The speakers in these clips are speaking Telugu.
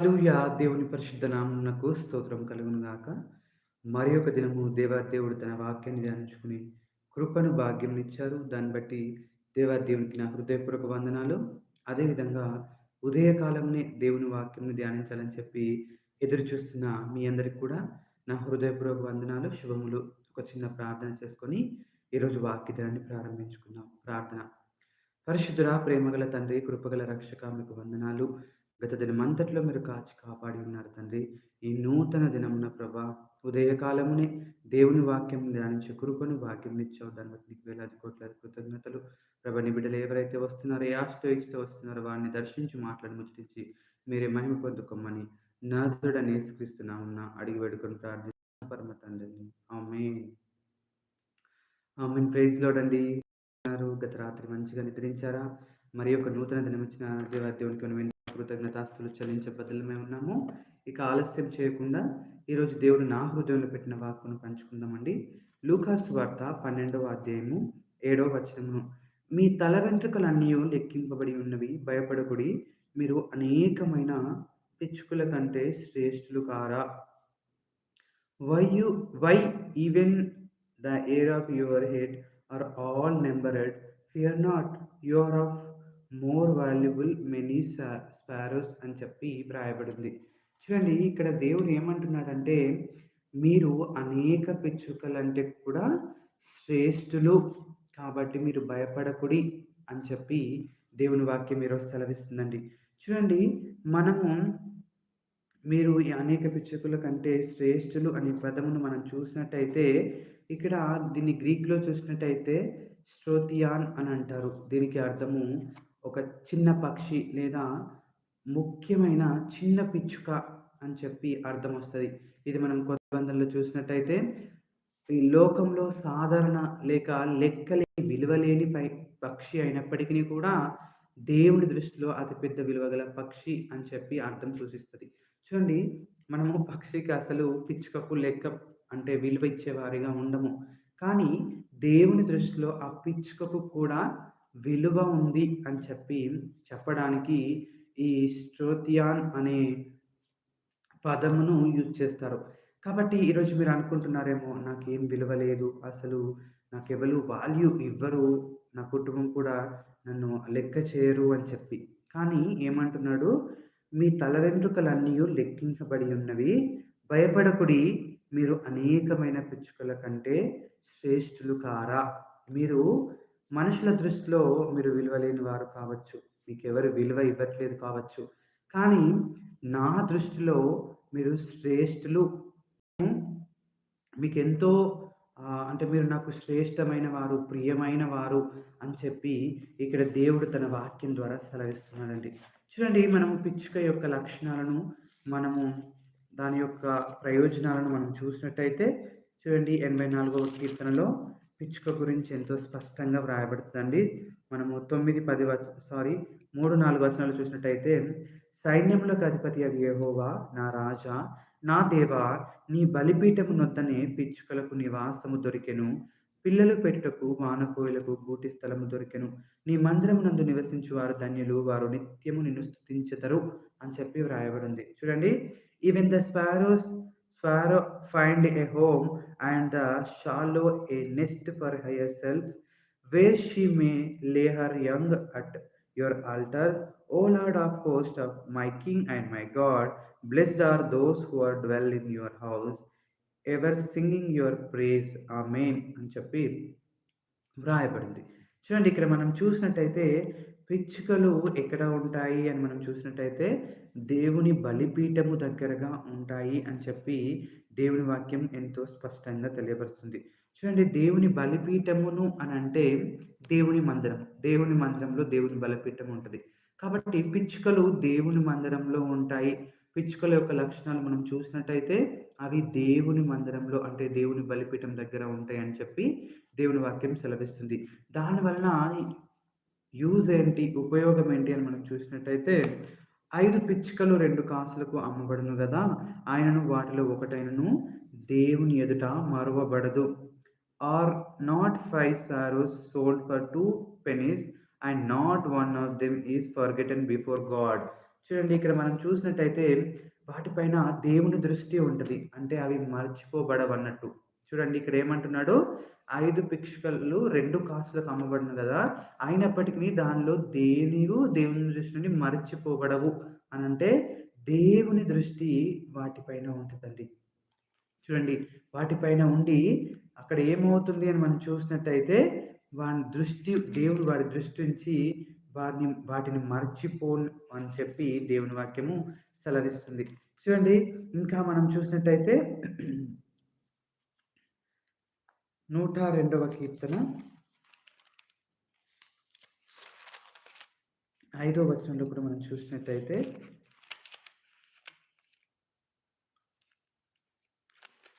హల్లెలూయా! దేవుని పరిశుద్ధ నామమునకు స్తోత్రం కలుగును గాక. మరి ఒక దినము దేవాదేవుడు తన వాక్యాన్ని ధ్యానించుకుని కృపను, భాగ్యంనిచ్చారు. దాన్ని బట్టి దేవాదేవునికి నా హృదయపూర్వక వందనాలు. అదేవిధంగా ఉదయకాలంనే దేవుని వాక్యంని ధ్యానించాలని చెప్పి ఎదురు చూస్తున్న మీ అందరికి కూడా నా హృదయపూర్వక వందనాలు, శుభములు. ఒక చిన్న ప్రార్థన చేసుకొని ఈరోజు వాక్య ప్రారంభించుకుందాం. ప్రార్థన. పరిశుద్ధుడా, ప్రేమగల తండ్రి, కృపగల రక్షక మీకు వందనాలు. గత దినమంతట్లో మీరు కాచి కాపాడి ఉన్నారు తండ్రి. ఈ నూతన దినమున ప్రభా ఉదయకాలమునే దేవుని వాక్యం ధ్యానించే కృపను భాగ్యంనిచ్చావు. దాన్ని బట్టి నీకు వేలాది కోట్లాది కృతజ్ఞతలు. ప్రభా నీ బిడ్డలు ఎవరైతే వస్తున్నారో, ఏ ఆశతో వస్తున్నారో వారిని దర్శించి మాట్లాడి ముచ్చటించి మీరే మహిమ పొందుకోమని నాజరుడని యేసుక్రీస్తునామమున అడిగి వేడుకొని ప్రార్థిస్తున్నాను పరమ తండ్రిని. ఆమె ఆమె ప్రైజ్ లోడండి గత రాత్రి మంచిగా నిద్రించారా? మరి ఒక నూతన దినం ఇచ్చిన దేవాదేవునికి కృతజ్ఞతాస్తులు చెల్లించే బదులమే ఉన్నాము. ఇక ఆలస్యం చేయకుండా ఈరోజు దేవుడు నా హృదయంలో పెట్టిన వాక్కును పంచుకుందామండి. లూకాస్ వార్త 12వ అధ్యాయము ఏడవ వచనమును మీ తల వెంట్రుకలన్నీ లెక్కింపబడి ఉన్నవి భయపడకుడి మీరు అనేకమైన పిచ్చుకుల కంటే శ్రేష్ఠులు కారా why you why even the hair of your head are all numbered fear not you are of more valuable many sparrows అని చెప్పి వ్రాయబడింది. చూడండి ఇక్కడ దేవుడు ఏమంటున్నాడంటే మీరు అనేక పిచ్చుకలంటే కూడా శ్రేష్ఠులు కాబట్టి మీరు భయపడకుడి అని చెప్పి దేవుని వాక్యం మీరు సెలవిస్తుందండి. చూడండి మనము మీరు ఈ అనేక పిచ్చుకల కంటే శ్రేష్ఠులు అనే పదమును మనం చూసినట్టయితే ఇక్కడ దీన్ని గ్రీక్‌లో చూసినట్టయితే స్ట్రోతియాన్ అని అంటారు. దీనికి అర్థము ఒక చిన్న పక్షి లేదా ముఖ్యమైన చిన్న పిచ్చుక అని చెప్పి అర్థం వస్తుంది ఇది మనం కొత్త బంధంలో చూసినట్టయితే ఈ లోకంలో సాధారణ లేక లెక్కలేని విలువలేని పై పక్షి అయినప్పటికీ కూడా దేవుని దృష్టిలో అతిపెద్ద విలువ గల పక్షి అని చెప్పి అర్థం సూచిస్తుంది చూడండి మనము పక్షికి అసలు పిచ్చుకకు లెక్క అంటే విలువ ఇచ్చేవారిగా ఉండము. కానీ దేవుని దృష్టిలో ఆ పిచ్చుకకు కూడా విలువ ఉంది అని చెప్పి చెప్పడానికి ఈ స్ట్రోతియాన్ అనే పదమును యూజ్ చేస్తారు. కాబట్టి ఈరోజు మీరు అనుకుంటున్నారేమో నాకేం విలువ లేదు. అసలు నాకెవరు వాల్యూ ఇవ్వరు. నా కుటుంబం కూడా నన్ను లెక్క చేయరు అని చెప్పి. కానీ ఏమంటున్నాడు? మీ తల వెంట్రుకలన్నీ లెక్కించబడి ఉన్నవి. భయపడకుడి మీరు అనేకమైన పిచ్చుకల కంటే శ్రేష్ఠులు కారా? మీరు మనుషుల దృష్టిలో మీరు విలువలేని వారు కావచ్చు. మీకెవరు విలువ ఇవ్వట్లేదు కావచ్చు. కానీ నా దృష్టిలో మీరు శ్రేష్ఠులు. మీకెంతో అంటే మీరు నాకు శ్రేష్టమైన వారు, ప్రియమైన వారు అని చెప్పి ఇక్కడ దేవుడు తన వాక్యం ద్వారా సెలవిస్తున్నాడండి. చూడండి మనము పిచ్చుక యొక్క లక్షణాలను మనము దాని యొక్క ప్రయోజనాలను మనం చూసినట్టయితే చూడండి 84వ కీర్తనలో పిచ్చుక గురించి ఎంతో స్పష్టంగా వ్రాయబడుతుందండి. మనము 9, 10 వచ సారీ 3, 4 వచనాలు చూసినట్టయితే సైన్యములకు అధిపతియగు యెహోవా నా రాజా, నా దేవా నీ బలిపీఠము నొద్దనే పిచ్చుకలకు నివాసము దొరికెను. పిల్లలు పెట్టుటకు వానకోయలకు గూటి స్థలము దొరికెను. నీ మందిరమునందు నివసించువారు ధన్యులు. వారు నిత్యము నిన్ను స్థుతించతరు అని చెప్పి వ్రాయబడింది. చూడండి even the sparrows sparrow find a home and the swallow a nest for herself where she may lay her young at your altar. O Lord of host of my king and my God blessed are those who are dwell in your house ever singing your praise amen అని చెప్పి వ్రాయబడింది. చూడండి ఇక్కడ మనం చూసినట్టయితే పిచ్చుకలు ఎక్కడ ఉంటాయి అని మనం చూసినట్టయితే దేవుని బలిపీఠము దగ్గరగా ఉంటాయి అని చెప్పి దేవుని వాక్యం ఎంతో స్పష్టంగా తెలియపరుస్తుంది. చూడండి దేవుని బలిపీఠమును అని అంటే దేవుని మందిరం. దేవుని మందిరంలో దేవుని బలిపీఠం ఉంటుంది కాబట్టి పిచ్చుకలు దేవుని మందిరంలో ఉంటాయి. పిచ్చుకల యొక్క లక్షణాలు మనం చూసినట్టయితే అవి దేవుని మందిరంలో అంటే దేవుని బలిపీఠం దగ్గర ఉంటాయి అని చెప్పి దేవుని వాక్యం సెలవిస్తుంది. దాని వలన యూజ్ ఏంటి? ఉపయోగం ఏంటి? అని మనం చూసినట్టయితే ఐదు పిచ్చుకలు రెండు కాసులకు అమ్మబడును కదా ఆయనను వాటిలో ఒకటైనను దేవుని ఎదుట మరువబడదు. Are not five sparrows sold for two pennies and not one of them is forgotten before God. చూడండి ఇక్కడ మనం చూసినట్టయితే వాటిపైన దేవుని దృష్టి ఉంటుంది అంటే అవి మర్చిపోబడవన్నట్టు. చూడండి ఇక్కడ ఏమంటున్నాడు? 5 పిచ్చుకలు 2 కాసులకు అమ్మబడును కదా అయినప్పటికీ దానిలో దేనియు దేవుని దృష్టి నుండి మరచిపోబడవు అంటే దేవుని దృష్టి వాటిపైన ఉంటుందండి చూడండి వాటిపైన ఉండి అక్కడ ఏమవుతుంది అని మనం చూసినట్టయితే వాని దృష్టి దేవుడు వాడి దృష్టి నుంచి వారిని వాటిని మర్చిపోను అని చెప్పి దేవుని వాక్యము సెలవిస్తుంది. చూడండి ఇంకా మనం చూసినట్టయితే 102వ కీర్తన. ఐదో వచనంలో కూడా మనం చూసినట్టయితే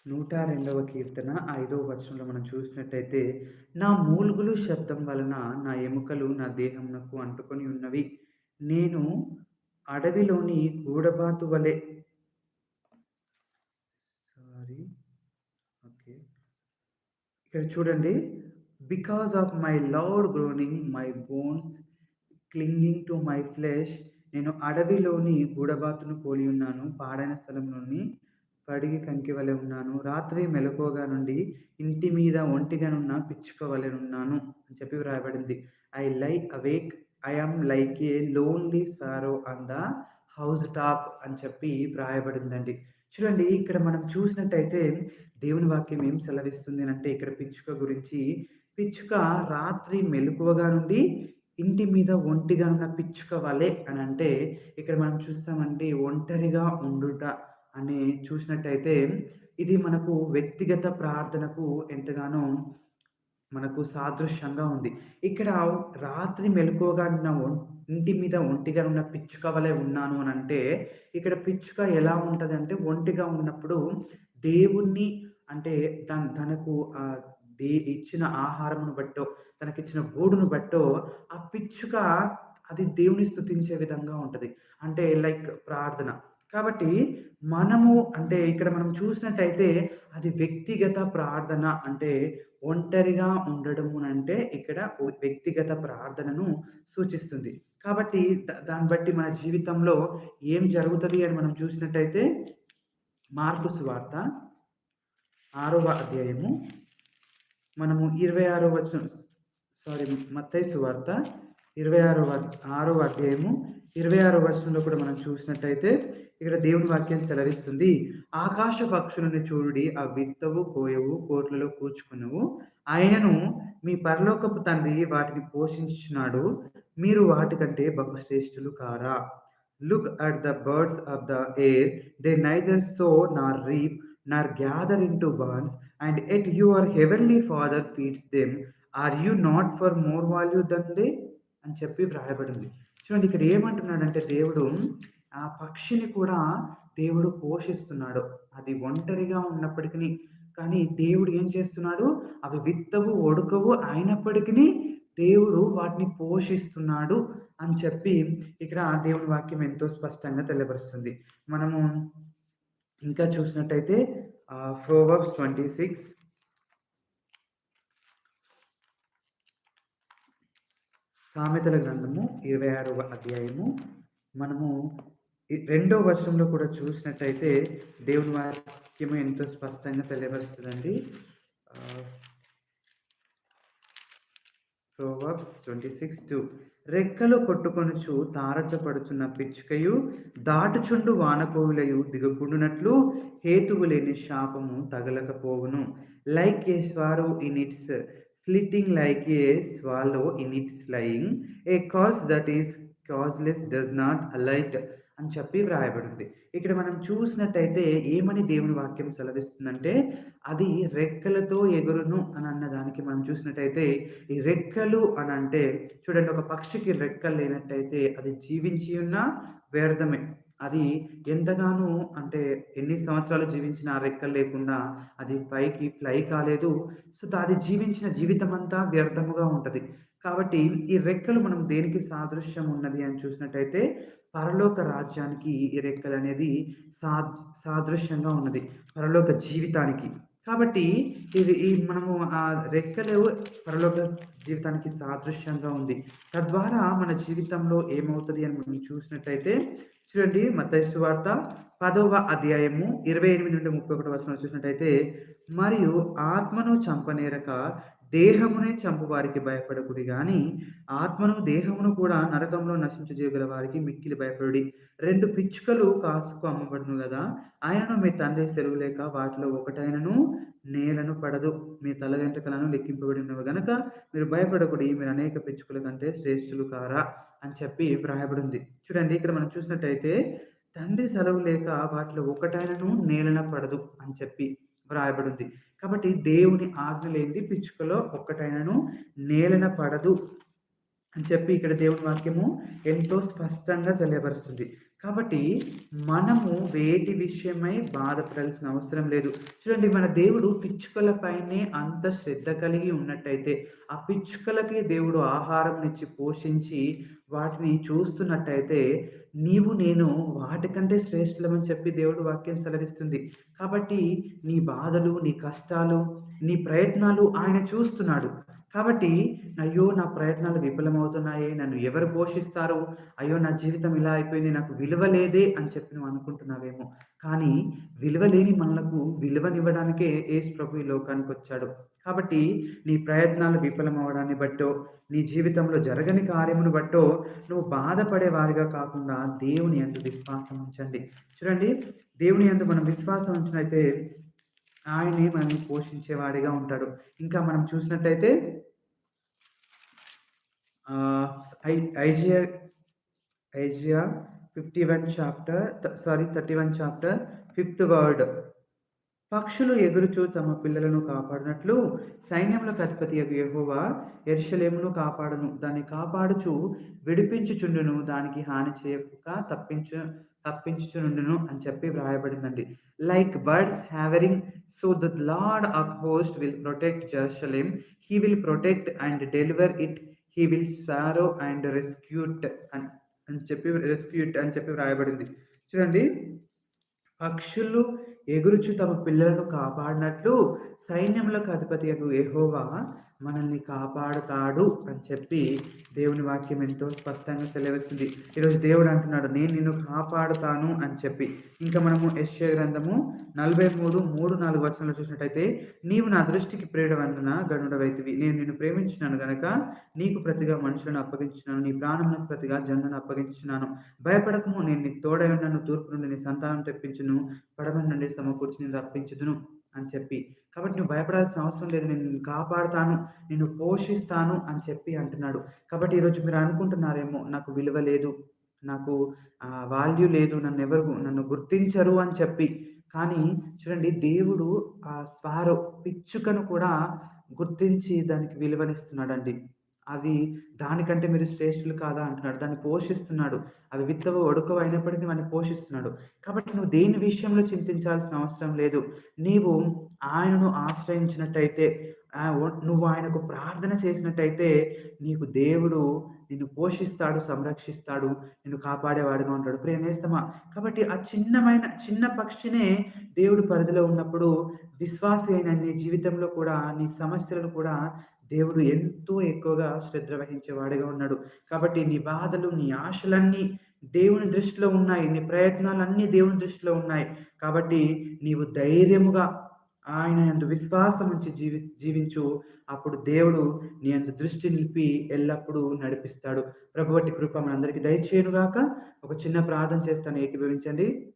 నూట రెండవ కీర్తన ఐదవ వచనంలో మనం చూసినట్టయితే నా మూలుగులు శబ్దం వలన నా ఎముకలు నా దేహమునకు అంటుకొని ఉన్నవి. నేను అడవిలోని గూడబాతు వలె సారీ ఓకే ఇక్కడ చూడండి. Because of my loud groaning my bones clinging to my flesh నేను అడవిలోని గూడబాతును పోలి ఉన్నాను. పాడైన స్థలంలోని కడిగి కంకి వలె ఉన్నాను. రాత్రి మెలకువగా నుండి ఇంటి మీద ఒంటిగానున్న పిచ్చుక వలె ఉన్నాను అని చెప్పి వ్రాయబడింది. I lie awake I am like a lonely sparrow on the housetop అని చెప్పి వ్రాయబడిందండి. చూడండి ఇక్కడ మనం చూసినట్టయితే దేవుని వాక్యం ఏం సెలవిస్తుంది అంటే ఇక్కడ పిచ్చుక గురించి. పిచ్చుక రాత్రి మెలకువగా నుండి ఇంటి మీద ఒంటిగా ఉన్న పిచ్చుక వలె అని అంటే ఇక్కడ మనం చూస్తామంటే ఒంటరిగా ఉండుట అని చూసినట్టయితే ఇది మనకు వ్యక్తిగత ప్రార్థనకు ఎంతగానో మనకు సాదృశ్యంగా ఉంది. ఇక్కడ రాత్రి మెలకువగా ఉన్న ఇంటి మీద ఒంటిగా ఉన్న పిచ్చుక వలె ఉన్నాను అని అంటే ఇక్కడ పిచ్చుక ఎలా ఉంటుంది అంటే ఒంటిగా ఉన్నప్పుడు దేవుణ్ణి అంటే తన తనకు దే ఇచ్చిన ఆహారమును బట్టో తనకిచ్చిన గూడును బట్టో ఆ పిచ్చుక అది దేవుని స్థుతించే విధంగా ఉంటుంది. అంటే లైక్ ప్రార్థన. కాబట్టి మనము అంటే ఇక్కడ మనం చూసినట్టయితే అది వ్యక్తిగత ప్రార్థన అంటే ఒంటరిగా ఉండడము అంటే ఇక్కడ వ్యక్తిగత ప్రార్థనను సూచిస్తుంది. కాబట్టి దాన్ని బట్టి మన జీవితంలో ఏం జరుగుతుంది అని మనం చూసినట్టయితే మార్పు సువార్త ఆరవ అధ్యాయము మనము ఇరవై ఆరో వచ్చిన సారీ మత్తై సువార్త ఇరవై ఆరో ఆరో అధ్యాయము ఇరవై ఆరో వర్షంలో కూడా మనం చూసినట్టయితే ఇక్కడ దేవుని వాక్యం సెలవిస్తుంది. ఆకాశ పక్షులను చూడుడి ఆ విత్తవు కోయవు కోట్లలో కూర్చుకునవు ఆయనను మీ పరలోకపు తండ్రి వాటిని పోషించున్నాడు మీరు వాటికంటే బహుశ్రేష్ఠులు కారా? Look at the birds of the air they neither sow nor reap nor gather into barns and yet your heavenly Father feeds them are you not far more value than they అని చెప్పి వ్రాయబడింది. చూడండి ఇక్కడ ఏమంటున్నాడంటే దేవుడు ఆ పక్షిని కూడా దేవుడు పోషిస్తున్నాడు. అది ఒంటరిగా ఉన్నప్పటికీ కానీ దేవుడు ఏం చేస్తున్నాడు? అవి విత్తవు ఒడుకవు అయినప్పటికీ దేవుడు వాటిని పోషిస్తున్నాడు అని చెప్పి ఇక్కడ దేవుని వాక్యం ఎంతో స్పష్టంగా తెలియపరుస్తుంది. మనము ఇంకా చూసినట్టయితే ప్రోవర్బ్స్ ట్వంటీ సిక్స్ సామెతల గ్రంథము ఇరవై ఆరవ అధ్యాయము. మనము రెండో వర్షంలో కూడా చూసినట్టయితే దేవుని వాక్యము ఎంతో స్పష్టంగా తెలియపరుస్తుందండి. ప్రోవర్బ్స్ ట్వంటీ సిక్స్ టూ రెక్కలు కొట్టుకొనుచు తారచపడుచున్న పిచ్చుకయు దాటుచుండు వానకోవులయు దిగకుండునట్లు హేతువు లేని శాపము తగలకపోవును. Like a sparrow in its flitting like a swallow in its flying a cause that is causeless does not alight అని చెప్పి వ్రాయబడింది. ఇక్కడ మనం చూసినట్టయితే ఏమని దేవుని వాక్యం సెలవిస్తుందంటే అది రెక్కలతో ఎగురును అని అన్న దానికి మనం చూసినట్టయితే ఈ రెక్కలు అని అంటే చూడండి ఒక పక్షికి రెక్కలు లేనట్టయితే అది జీవించి ఉన్న వ్యర్థమే. అది ఎంతగానో అంటే ఎన్ని సంవత్సరాలు జీవించిన రెక్కలు లేకుండా అది పైకి ఫ్లై కాలేదు. సో అది జీవించిన జీవితం అంతా వ్యర్థముగా ఉంటుంది. కాబట్టి ఈ రెక్కలు మనం దేనికి సాదృశ్యం ఉన్నది అని చూసినట్టయితే పరలోక రాజ్యానికి ఈ రెక్కలు అనేది సా సాదృశ్యంగా ఉన్నది. పరలోక జీవితానికి. కాబట్టి ఇది ఈ మనము ఆ రెక్కలు పరలోక జీవితానికి సాదృశ్యంగా ఉంది. తద్వారా మన జీవితంలో ఏమవుతుంది అని మనం చూసినట్టయితే చూడండి మతైసు వార్త పదవ అధ్యాయము ఇరవై ఎనిమిది నుండి ముప్పై ఒకటి వచనం చూసినట్టయితే మరియు ఆత్మను చంపనేరక దేహమునే చంపు వారికి భయపడకుడి కానీ ఆత్మను దేహమును కూడా నరకంలో నశించజేయగల వారికి మిక్కిలి భయపడుడి. రెండు పిచ్చుకలు కాసుకు అమ్మబడును కదా ఆయనను మీ తండ్రి సెలవు లేక వాటిలో ఒకటైనను నేలను పడదు. మీ తల వెంట్రుకలను లెక్కింపబడినవి గనక మీరు భయపడకుడి. మీరు అనేక పిచ్చుకల కంటే శ్రేష్ఠులు కారా. అని చెప్పి వ్రాయబడింది. చూడండి ఇక్కడ మనం చూసినట్టయితే తండ్రి సెలవు లేక వాటిలో ఒకటైనను నేలన పడదు అని చెప్పి వ్రాయబడింది. కాబట్టి దేవుని ఆజ్ఞ లేనిది పిచ్చుకలో ఒక్కటైనను నేలన పడదు అని చెప్పి ఇక్కడ దేవుని వాక్యము ఎంతో స్పష్టంగా తెలియపరుస్తుంది. కాబట్టి మనము వేటి విషయమై బాధపడాల్సిన అవసరం లేదు. చూడండి మన దేవుడు పిచ్చుకలపైనే అంత శ్రద్ధ కలిగి ఉన్నట్టయితే ఆ పిచ్చుకలకి దేవుడు ఆహారం ఇచ్చి పోషించి వాటిని చూస్తున్నట్టయితే నీవు నేను వాటికంటే శ్రేష్ఠులమని చెప్పి దేవుడు వాక్యం సెలవిస్తుంది. కాబట్టి నీ బాధలు నీ కష్టాలు నీ ప్రయత్నాలు ఆయన చూస్తున్నాడు. కాబట్టి అయ్యో నా ప్రయత్నాలు విఫలమవుతున్నాయి. నన్ను ఎవరు పోషిస్తారు? అయ్యో నా జీవితం ఇలా అయిపోయింది. నాకు విలువ లేదే అని చెప్పి నువ్వు అనుకుంటున్నావేమో. కానీ విలువ లేని మనలకు విలువనివ్వడానికే ఏసు ప్రభు ఈ లోకానికి వచ్చాడు. కాబట్టి నీ ప్రయత్నాలు విఫలమవడాన్ని బట్టో నీ జీవితంలో జరగని కార్యమును బట్టో నువ్వు బాధపడే వారిగా కాకుండా దేవుని అందు విశ్వాసం ఉంచండి. చూడండి దేవుని అందు మనం విశ్వాసం ఉంచినైతే ఆయనే మనల్ని పోషించేవాడిగా ఉంటాడు. ఇంకా మనం చూసినట్టయితే I Isaiah Isaiah fifty one chapter sorry thirty one chapter fifth word. పక్షులు ఎగురుచూ తమ పిల్లలను కాపాడినట్లు సైన్యంలో అధిపతి యహోవా ఎరుషలేమును కాపాడును. దాన్ని కాపాడుచు విడిపించుచుండును. దానికి హాని చేయక తప్పించు తప్పించుచుండును అని చెప్పి వ్రాయబడిందండి. Like birds so so the Lord of host will protect he he will protect and it. It he will and and rescue it and అని చెప్పి రెస్క్యూట్ అని చెప్పి వ్రాయబడింది. చూడండి. పక్షులు ఎగురుచు తమ పిల్లలను కాపాడినట్లు సైన్యములకు అధిపతి ఎహోవా మనల్ని కాపాడుతాడు అని చెప్పి దేవుని వాక్యం ఎంతో స్పష్టంగా సెలవిస్తుంది. ఈరోజు దేవుడు అంటున్నాడు నేను నిన్ను కాపాడుతాను అని చెప్పి. ఇంకా మనము యశ్య గ్రంథము నలభై మూడు మూడు నాలుగు వచనంలో చూసినట్టయితే నీవు నా దృష్టికి ప్రేడవందున గనుడవైతివి. నేను నిన్ను ప్రేమించినాను గనక నీకు ప్రతిగా మనుషులను అప్పగించినాను నీ ప్రాణములకు ప్రతిగా జన్మను అప్పగించినాను. భయపడకము నేను నీ తోడై నన్ను తూర్పు నుండి నీ సంతానం తెప్పించును పడవ నుండి సమకూర్చి నేను రప్పించుదును అని చెప్పి. కాబట్టి నువ్వు భయపడాల్సిన అవసరం లేదు. నేను నిన్ను కాపాడుతాను. నిన్ను పోషిస్తాను అని చెప్పి అంటున్నాడు. కాబట్టి ఈరోజు మీరు అనుకుంటున్నారేమో నాకు విలువ లేదు. నాకు వాల్యూ లేదు. నన్ను ఎవరు నన్ను గుర్తించరు అని చెప్పి. కానీ చూడండి దేవుడు ఆ స్వారో పిచ్చుకను కూడా గుర్తించి దానికి విలువనిస్తున్నాడండి. అవి దానికంటే మీరు శ్రేష్ఠులు కాదా అంటున్నాడు. దాన్ని పోషిస్తున్నాడు. అవి విత్తవ ఒడుకవ అయినప్పటికీ దాన్ని పోషిస్తున్నాడు. కాబట్టి నువ్వు దేని విషయంలో చింతించాల్సిన అవసరం లేదు. నీవు ఆయనను ఆశ్రయించినట్టయితే నువ్వు ఆయనకు ప్రార్థన చేసినట్టయితే నీకు దేవుడు నిన్ను పోషిస్తాడు సంరక్షిస్తాడు నిన్ను కాపాడేవాడుగా ఉంటాడు. ప్రేమేస్తమా కాబట్టి ఆ చిన్నమైన చిన్న పక్షినే దేవుడు పరిధిలో ఉన్నప్పుడు విశ్వాసి అయిన నీ జీవితంలో కూడా నీ సమస్యలను కూడా దేవుడు ఎంతో ఎక్కువగా శ్రద్ధ వహించేవాడిగా ఉన్నాడు. కాబట్టి నీ బాధలు నీ ఆశలన్నీ దేవుని దృష్టిలో ఉన్నాయి. నీ ప్రయత్నాలన్నీ దేవుని దృష్టిలో ఉన్నాయి. కాబట్టి నీవు ధైర్యముగా ఆయన అందు విశ్వాసం ఉంచి జీవి జీవించు. అప్పుడు దేవుడు నీ అందు దృష్టి నిలిపి ఎల్లప్పుడూ నడిపిస్తాడు. ప్రభువటి కృప మనందరికీ దయచేయనుగాక. ఒక చిన్న ప్రార్థన చేస్తాను. ఏకీభవించండి.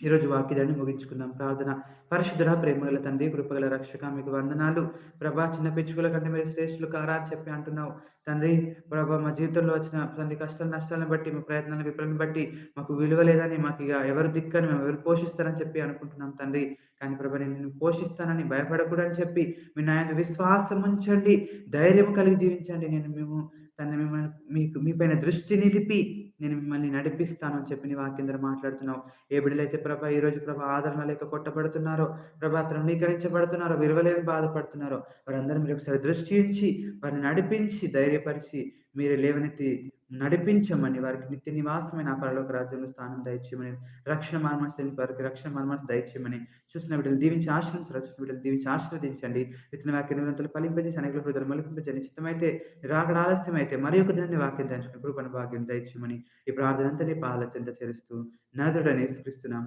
ఈరోజు వాక్యాన్ని ముగించుకుందాం. ప్రార్థన. పరిశుద్ధుల ప్రేమగల తండ్రి కృపగల రక్షక మీకు వందనాలు. ప్రభా చిన్న పిచ్చుకల కంటే మీరు శ్రేష్ఠులు కారా అని చెప్పి అంటున్నావు. తండ్రి ప్రభా మా జీవితంలో వచ్చిన తండ్రి కష్టాలు నష్టాలను బట్టి మా ప్రయత్నాల విఫలను బట్టి మాకు విలువ లేదని మాకు ఇక ఎవరు దిక్కని మేము ఎవరు పోషిస్తారని చెప్పి అనుకుంటున్నాం తండ్రి. కానీ ప్రభా నేను పోషిస్తానని భయపడకూడదని చెప్పి మీ నాయన విశ్వాసం ఉంచండి. ధైర్యం కలిగి జీవించండి. నేను మేము తన మిమ్మల్ని మీకు మీపైన దృష్టి నిలిపి నేను మిమ్మల్ని నడిపిస్తాను అని చెప్పి నీ వాక్యం ద్వారా మాట్లాడుతున్నావు. ఏ బిడ్డలైతే ప్రభా ఈరోజు ప్రభా ఆదరణ లేక కొట్టబడుతున్నారో ప్రభా తృణీకరించబడుతున్నారో విలువలేని బాధపడుతున్నారో వారందరూ మీరు ఒకసారి దృష్టి ఇచ్చి వారిని నడిపించి ధైర్యపరిచి మీరు లేవనెత్తి నడిపించమని వారికి నిత్య నివాసమైన ఆ పరలోక రాజ్యంలో స్థానం దయచేయమని రక్షణ మార్మని వారికి రక్షణ మార్మని దయచేయమని చూసిన బిడ్డలు దీవించి ఆశ్రయించారు చూసిన బిడ్డలు దీవించి ఆశీర్వదించండి. విత్తన వాక్య నిరంతరం ఫలింపజేసి అనేక హృదయాలు మలిపింపజని చిత్తమైతే రాకడ ఆలస్యం అయితే మరి ఒక దినాన్ని వాక్యం దంచుకుని కృపణ భాగ్యం దయచేయమని ఈ ప్రార్థన అంతా నీ పాల చెంత చేరుస్తూ నదుడని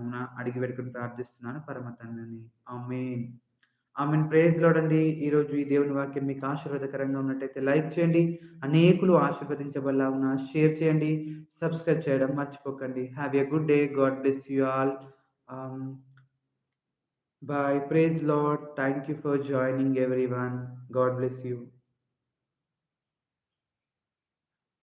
నా అడిగి పెట్టుకుని ప్రార్థిస్తున్నాను పరమ తండ్రిని ఆమెన్. ఆమెను. ప్రేజ్ లోడండి ఈరోజు ఈ దేవుని వాక్యం మీకు ఆశీర్వాదకరంగా ఉన్నట్టయితే లైక్ చేయండి. అనేకులు ఆశీర్వదించబల్లా ఉన్న షేర్ చేయండి. సబ్స్క్రైబ్ చేయడం మర్చిపోకండి. Have a good day God bless you all bye praise Lord thank you for joining everyone God bless you